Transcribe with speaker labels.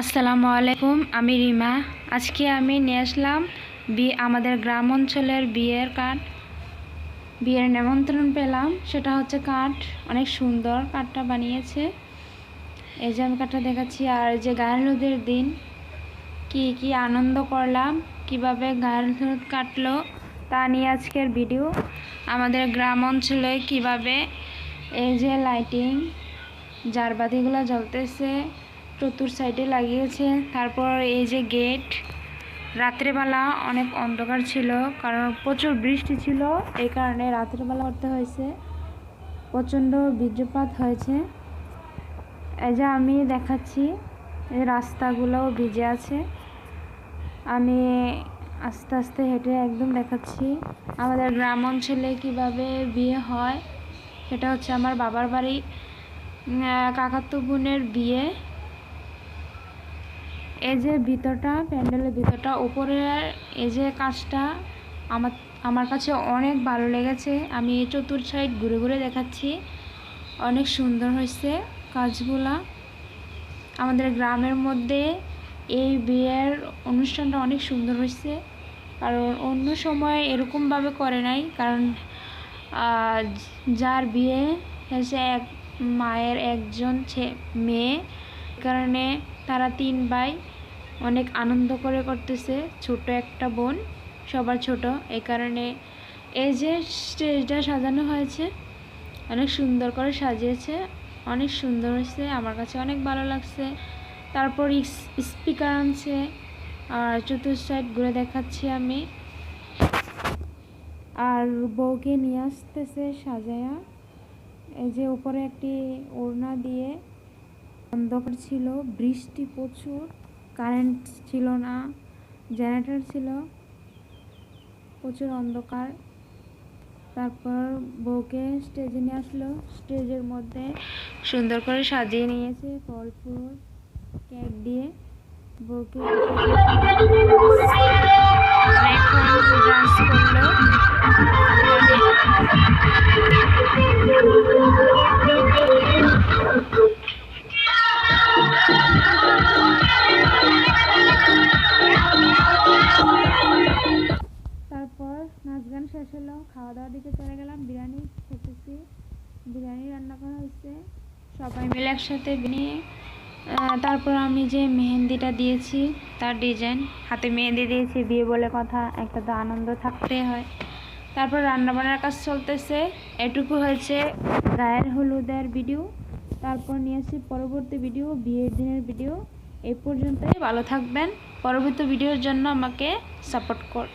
Speaker 1: আসসালামু আলাইকুম, আমি রিমা। আজকে আমি নিয়ে আসলাম বিয়ে আমাদের গ্রাম অঞ্চলের বিয়ের কাঠ বিয়ের নেমন্ত্রণ পেলাম, সেটা হচ্ছে কাঠ অনেক সুন্দর কাঠটা বানিয়েছে। এই যে আমি কাঠটা দেখাচ্ছি, আর যে গায়ের দিন, কি কি আনন্দ করলাম, কীভাবে গায়ের হলুদ কাটলো, তা নিয়ে আজকের ভিডিও। আমাদের গ্রাম অঞ্চলে কীভাবে এই যে লাইটিং জারবাতিগুলো জ্বলতেছে চতুর সাইডে লাগিয়েছে। তারপর এই যে গেট, রাত্রেবেলা অনেক অন্ধকার ছিল, কারণ প্রচুর বৃষ্টি ছিল, এই কারণে রাত্রেবেলা করতে হয়েছে। প্রচণ্ড বীর্যপাত হয়েছে। এই যে আমি দেখাচ্ছি, এই রাস্তাগুলোও ভিজে আছে। আমি আস্তে আস্তে হেঁটে একদম দেখাচ্ছি, আমাদের গ্রাম অঞ্চলে কীভাবে বিয়ে হয়, সেটা হচ্ছে আমার বাবার বাড়ি কাকাতো বোনের বিয়ে। এই যে ভিতরটা, প্যান্ডেলের ভিতরটা উপরের এই যে কাজটা, আমার আমার কাছে অনেক ভালো লেগেছে। আমি এই চতুর সাইড ঘুরে ঘুরে দেখাচ্ছি। অনেক সুন্দর হয়েছে কাজগুলা। আমাদের গ্রামের মধ্যে এই বিয়ের অনুষ্ঠানটা অনেক সুন্দর হয়েছে। কারণ অন্য সময় এরকমভাবে করে নাই। কারণ যার বিয়ে হয়েছে এক, মায়ের একজন মেয়ে। কারণে তারা তিন ভাই। অনেক আনন্দ করে করতেছে। ছোট একটা বোন, সবার ছোট। এই কারণে এই যে স্টেজটা সাজানো হয়েছে, অনেক সুন্দর করে সাজিয়েছে, অনেক সুন্দর হয়েছে, আমার কাছে অনেক ভালো লাগছে। তারপর স্পিকার আনছে, আর চতুর্থ সাইড ঘুরে দেখাচ্ছি আমি। আর বউকে নিয়ে আসতেছে সাজায়া। এই যে উপরে একটি ওড়না দিয়ে অন্ধকার ছিল, বৃষ্টি প্রচুর। কারেন্ট ছিল না, জেনারেটর ছিল, প্রচুর অন্ধকার। তারপর বউকে স্টেজে নিয়ে আসলো, স্টেজের মধ্যে সুন্দর করে সাজিয়ে নিয়েছে ফল, ফুল, কেক দিয়ে। বউকে ডান্স করল শেষ হলো খাওয়া দাওয়ার দিকে চলে গেলাম, বিরিয়ানি খেতেছি। বিরিয়ানি রান্না করা হয়েছে। সবাই মিলে একসাথে নিয়ে তারপর আমি যে মেহেন্দিটা দিয়েছি, তার ডিজাইন হাতে মেহেন্দি দিয়েছি, বিয়ে বলে কথা, একটা তো আনন্দ থাকতে হয়। তারপর রান্নাবান্নার কাজ চলতেছে। এটুকু হয়েছে গায়ের হলুদের ভিডিও তারপর নিয়ে নিয়েছি পরবর্তী ভিডিও বিয়ের দিনের ভিডিও এই পর্যন্তই, ভালো থাকবেন। পরবর্তী ভিডিওর জন্য আমাকে সাপোর্ট কর